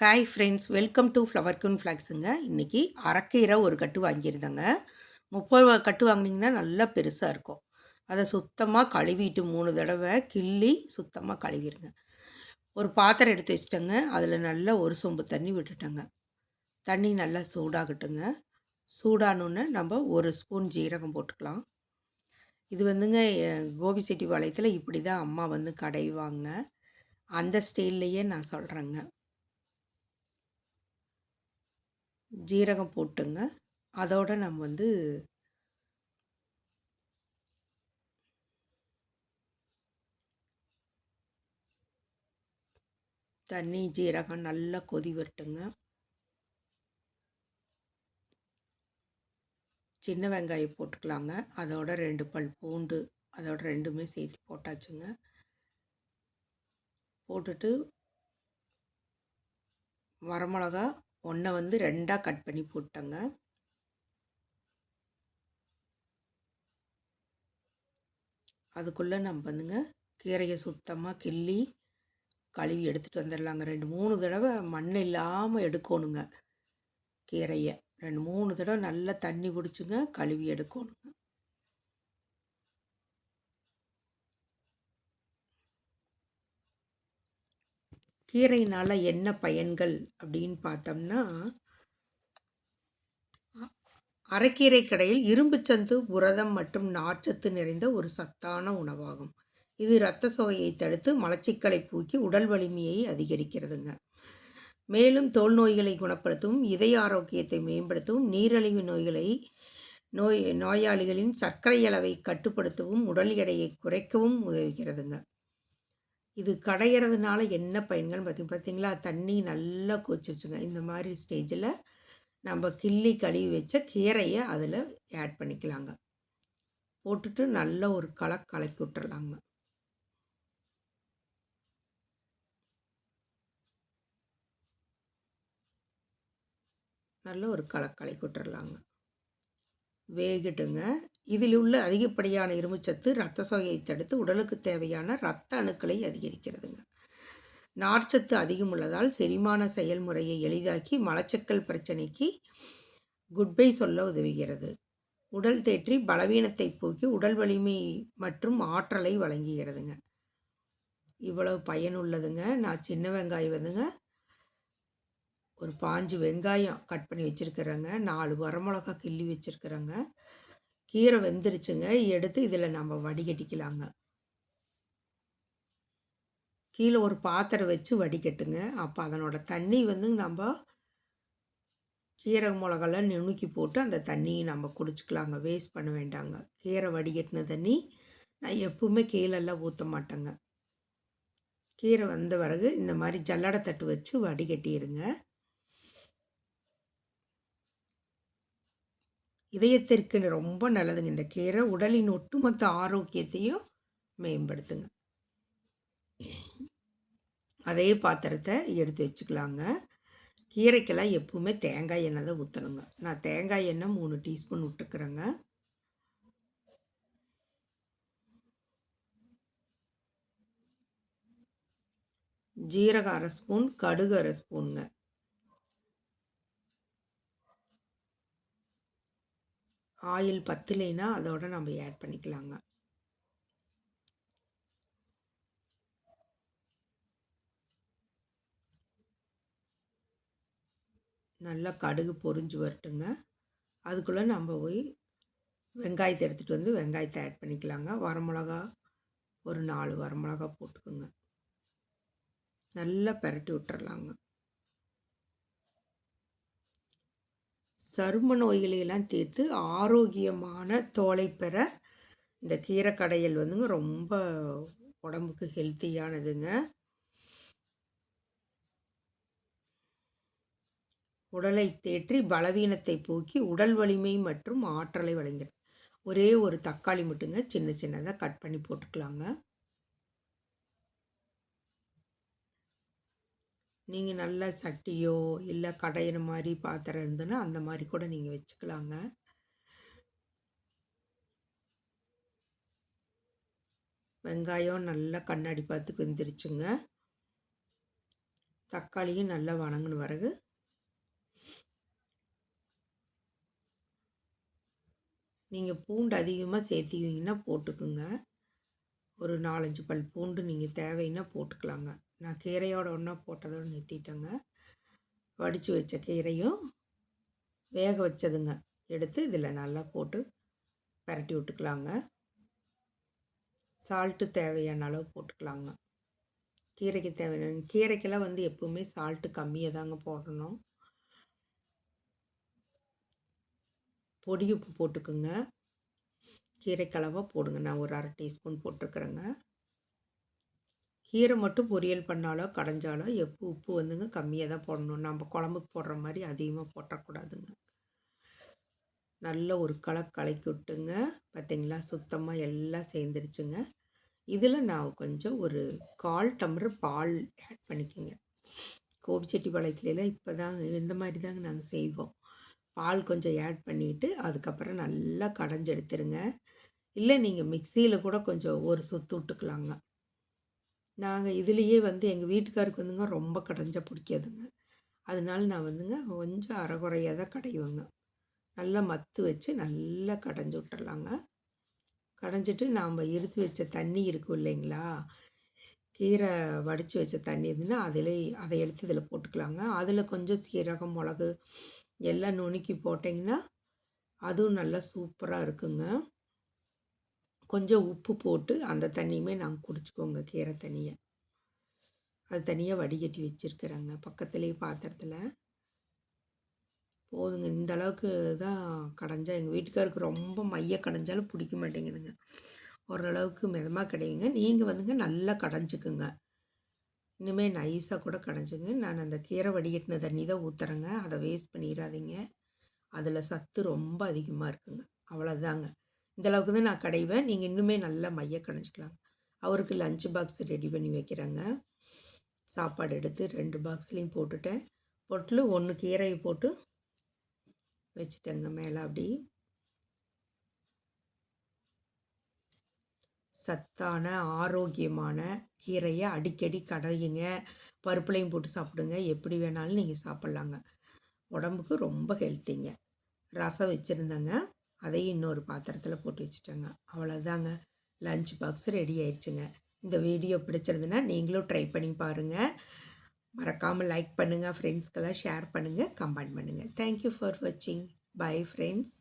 Hi friends welcome to flower குன் ஃப்ளாக்ஸுங்க இன்றைக்கி அரைக்கீரை ஒரு கட்டு வாங்கியிருந்தேங்க. முப்பது ரூபா கட்டு வாங்கினீங்கன்னா நல்லா பெருசாக இருக்கும். அதை சுத்தமாக கழுவிட்டு மூணு தடவை கிள்ளி சுத்தமாக கழுவிடுங்க ஒரு பாத்திரம் எடுத்து வச்சிட்டேங்க. அதில் நல்லா ஒரு சொம்பு தண்ணி விட்டுட்டேங்க. தண்ணி நல்லா சூடாகட்டுங்க. சூடானோன்னே நம்ம ஒரு ஸ்பூன் ஜீரகம் போட்டுக்கலாம். இது வந்துங்க கோபி செட்டி பாளையத்தில் இப்படி தான் அம்மா வந்து கடைவாங்க. அந்த ஸ்டைல்லையே நான் சொல்கிறேங்க ஜீரகம் போட்டுங்க. அதோட நம்ம வந்து தண்ணி ஜீரகம் நல்லா கொதி வரட்டுங்க. சின்ன வெங்காயம் போட்டுக்கலாங்க. அதோட ரெண்டு பல் பூண்டு அதோட ரெண்டுமே சேர்த்து போட்டாச்சுங்க. போட்டுட்டு வரமிளகா ஒன்றை வந்து ரெண்டாக கட் பண்ணி போட்டேங்க. அதுக்குள்ளே நம்ம வந்துங்க கீரையை சுத்தமாக கிள்ளி கழுவி எடுத்துகிட்டு வந்துடலாங்க ரெண்டு மூணு தடவை மண் இல்லாமல் எடுக்கணுங்க கீரையை. ரெண்டு மூணு தடவை நல்லா தண்ணி குடிச்சுங்க கழுவி எடுக்கணுங்க. கீரைனால் என்ன பயன்கள் அப்படின்னு பார்த்தோம்னா அரைக்கீரை கடையில் இரும்புச்சத்து புரதம் மற்றும் நார்ச்சத்து நிறைந்த ஒரு சத்தான உணவாகும். இது இரத்த சோகையை தடுத்து மலச்சிக்கலை பூக்கி உடல் வலிமையை அதிகரிக்கிறதுங்க. மேலும் தோல் நோய்களை குணப்படுத்தவும் இதய ஆரோக்கியத்தை மேம்படுத்தவும் நீரழிவு நோய்களை நோய் நோயாளிகளின் சர்க்கரை அளவை கட்டுப்படுத்தவும் உடல் எடையை குறைக்கவும் உதவுகிறதுங்க. இது கடையிறதுனால என்ன பயன்கள் பார்த்தி பார்த்தீங்களா தண்ணி நல்லா கொச்சிருச்சுங்க இந்த மாதிரி ஸ்டேஜில் நம்ம கிள்ளி கழுவி வச்ச கீரையை அதில் ஆட் பண்ணிக்கலாங்க. போட்டுட்டு நல்ல ஒரு கலக் கலக்கி விட்டுறலாங்க. நல்ல ஒரு களை கலக்கி விட்டுறலாங்க. வேகட்டுங்க. இதில் உள்ள அதிகப்படியான இரும்புச்சத்து இரத்த சோகையை தடுத்து உடலுக்கு தேவையான இரத்த அணுக்களை அதிகரிக்கிறதுங்க. நார்ச்சத்து அதிகம் உள்ளதால் செரிமான செயல்முறையை எளிதாக்கி மலச்சக்கல் பிரச்சனைக்கு குட்பை சொல்ல உதவுகிறது. உடல் தேற்றி பலவீனத்தை போக்கி உடல் வலிமை மற்றும் ஆற்றலை வழங்குகிறதுங்க. இவ்வளவு பயனுள்ளதுங்க. நான் சின்ன வெங்காயம் வந்துங்க ஒரு பாஞ்சு வெங்காயம் கட் பண்ணி வச்சுருக்கிறேங்க. நாலு வரமிளகா கிள்ளி வச்சுருக்கிறேங்க. கீரை வெந்துருச்சுங்க. எடுத்து இதில் நம்ம வடிகட்டிக்கலாங்க. கீழே ஒரு பாத்திரம் வச்சு வடிகட்டுங்க. அப்போ அதனோட தண்ணி வந்து நம்ம சீரக மிளகெல்லாம் நுணுக்கி போட்டு அந்த தண்ணியை நம்ம குடிச்சிக்கலாங்க. வேஸ்ட் பண்ண வேண்டாங்க. கீரை வடிகட்டின தண்ணி நான் எப்பவுமே கீழெல்லாம் ஊற்ற மாட்டேங்க. கீரை வந்த பிறகு இந்த மாதிரி ஜல்லடை தட்டு வச்சு வடிகட்டிடுங்க இதயத்திற்கு ரொம்ப நல்லதுங்க. இந்த கீரை உடலின் ஒட்டுமொத்த ஆரோக்கியத்தையும் மேம்படுத்துங்க. அதே பாத்திரத்தை எடுத்து வச்சுக்கலாங்க. கீரைக்கெல்லாம் எப்பவுமே தேங்காய் எண்ணெய் தான் ஊற்றணுங்க நான் தேங்காய் எண்ணெய் மூணு டீஸ்பூன் விட்டுக்கிறேங்க. ஜீரகம் அரை ஸ்பூன் கடுகு அரை ஸ்பூனுங்க. ஆயில் பத்தலைன்னா அதோட நம்ம ஆட் பண்ணிக்கலாங்க. நல்லா கடுகு பொறிஞ்சு வரட்டுங்க. அதுக்குள்ளே நம்ம போய் வெங்காயத்தை எடுத்துகிட்டு வந்து வெங்காயத்தை ஆட் பண்ணிக்கலாங்க. வரமிளகா ஒரு நாலு வரமிளகா போட்டுக்கோங்க. நல்லா பரட்டி விட்டுறலாங்க. சரும நோய்களையெல்லாம் தீர்த்து ஆரோக்கியமான தோலை பெற இந்த கீரை கடையல் வந்துங்க ரொம்ப உடம்புக்கு ஹெல்த்தியானதுங்க. உடலை தேற்றி பலவீனத்தை போக்கி உடல் வலிமை மற்றும் ஆற்றலை வழங்குகிறது ஒரே ஒரு தக்காளி மட்டுங்க சின்ன சின்னதாக கட் பண்ணி போட்டுக்கலாங்க. நீங்கள் நல்ல சட்டியோ இல்லை கடையிற மாதிரி பாத்திரம் இருந்ததுன்னா அந்த மாதிரி கூட நீங்கள் வச்சுக்கலாங்க. வெங்காயம் நல்லா கண்ணாடி பார்த்து வெந்துருச்சுங்க. தக்காளியும் நல்லா வணங்கின பிறகு நீங்கள் பூண்டு அதிகமாக சேர்த்திக்கிங்கன்னா போட்டுக்குங்க. ஒரு நாலஞ்சு பல் பூண்டு நீங்கள் தேவைன்னா போட்டுக்கலாங்க. நான் கீரையோட ஒன்றா போட்டதோடு நிறுத்திட்டேங்க. வடித்து வச்ச கீரையும் வேக வச்சதுங்க. எடுத்து இதில் நல்லா போட்டு பரட்டி விட்டுக்கலாங்க. சால்ட்டு தேவையான அளவு போட்டுக்கலாங்க. கீரைக்கு தேவையான கீரைக்கெல்லாம் வந்து எப்போவுமே சால்ட்டு கம்மியாக தாங்க போடணும். பொடி உப்பு போட்டுக்குங்க. கீரை கலவாக போடுங்க. நான் ஒரு அரை டீஸ்பூன் போட்டிருக்குறேங்க. கீரை மட்டும் பொரியல் பண்ணாலோ கடைஞ்சாலோ எப்போ உப்பு வந்துங்க கம்மியாக தான் போடணும். நம்ம குழம்புக்கு போடுற மாதிரி அதிகமாக போட்டக்கூடாதுங்க. நல்ல ஒரு களை கலக்கி விட்டுங்க. பார்த்திங்களா சுத்தமாக எல்லாம் சேர்ந்துருச்சுங்க. இதில் நான் கொஞ்சம் ஒரு கால் டம்ளர் பால் ஆட் பண்ணிக்கோங்க. கோபிச்செட்டிப்பாளையத்துலலாம் இப்போ தான் இந்த மாதிரி தாங்க நாங்கள் செய்வோம். பால் கொஞ்சம் ஆட் பண்ணிவிட்டு அதுக்கப்புறம் நல்லா கடைஞ்சி எடுத்துருங்க. இல்லை நீங்கள் மிக்சியில் கூட கொஞ்சம் ஒரு சொத்து விட்டுக்கலாங்க. நாங்கள் இதுலேயே வந்து எங்கள் வீட்டுக்காருக்கு வந்துங்க ரொம்ப கடைஞ்ச பிடிக்காதுங்க. அதனால நான் வந்துங்க கொஞ்சம் அறகுறையாக தான் கடைவேங்க. நல்லா மத்து வச்சு நல்லா கடைஞ்சி விட்டுறலாங்க. கடைஞ்சிட்டு நாம் எடுத்து வச்ச தண்ணி இருக்கும் இல்லைங்களா? கீரை வடித்து வச்ச தண்ணி இருந்துன்னா அதில் அதை எடுத்து இதில் போட்டுக்கலாங்க. அதில் கொஞ்சம் சீரகம் மிளகு எல்லாம் நுணுக்கி போட்டிங்கன்னா அதுவும் நல்லா சூப்பராக இருக்குங்க. கொஞ்சம் உப்பு போட்டு அந்த தண்ணியுமே நாங்கள் குடிச்சிக்கோங்க கீரை தண்ணியை. அது தனியாக வடிகட்டி வச்சுருக்குறாங்க பக்கத்துலேயே பாத்திரத்தில். போதுங்க இந்த அளவுக்கு தான் கடைஞ்சா எங்கள் வீட்டுக்காருக்கு ரொம்ப மைய கடைஞ்சாலும் பிடிக்க மாட்டேங்குதுங்க. ஓரளவுக்கு மிதமாக கிடையுங்க. நீங்கள் வந்துங்க நல்லா கடைஞ்சிக்குங்க. இனிமேல் நைஸாக கூட கடைஞ்சிங்க. நான் அந்த கீரை வடிகட்டின தண்ணி தான் ஊற்றுறேங்க அதை வேஸ்ட் பண்ணிடாதீங்க அதில் சத்து ரொம்ப அதிகமாக இருக்குங்க. அவ்வளோதாங்க இந்தளவுக்கு தான் நான் கடைவேன். நீங்கள் இன்னுமே நல்லா மைய கடைஞ்சிக்கலாம் அவருக்கு லஞ்ச் பாக்ஸ் ரெடி பண்ணி வைக்கிறேங்க. சாப்பாடு எடுத்து ரெண்டு பாக்ஸ்லேயும் போட்டுட்டேன். பொட்டில் ஒன்று கீரையை போட்டு வச்சுட்டேங்க மேலே அப்படி. சத்தான ஆரோக்கியமான கீரையை அடிக்கடி கடையுங்க பருப்புலையும் போட்டு சாப்பிடுங்க. எப்படி வேணாலும் நீங்கள் சாப்பிட்லாங்க. உடம்புக்கு ரொம்ப ஹெல்த்திங்க ரசம் வச்சுருந்தேங்க. அதையும் இன்னொரு பாத்திரத்தில் போட்டு வச்சுட்டேங்க. அவ்வளோதாங்க லஞ்ச் பாக்ஸ் ரெடி ஆயிடுச்சுங்க இந்த வீடியோ பிடிச்சிருந்துன்னா நீங்களும் ட்ரை பண்ணி பாருங்கள் மறக்காமல் லைக் பண்ணுங்கள் ஃப்ரெண்ட்ஸ்க்கெல்லாம் ஷேர் பண்ணுங்கள் கமெண்ட் பண்ணுங்கள் தேங்க்யூ ஃபார் வாட்சிங் பை ஃப்ரெண்ட்ஸ்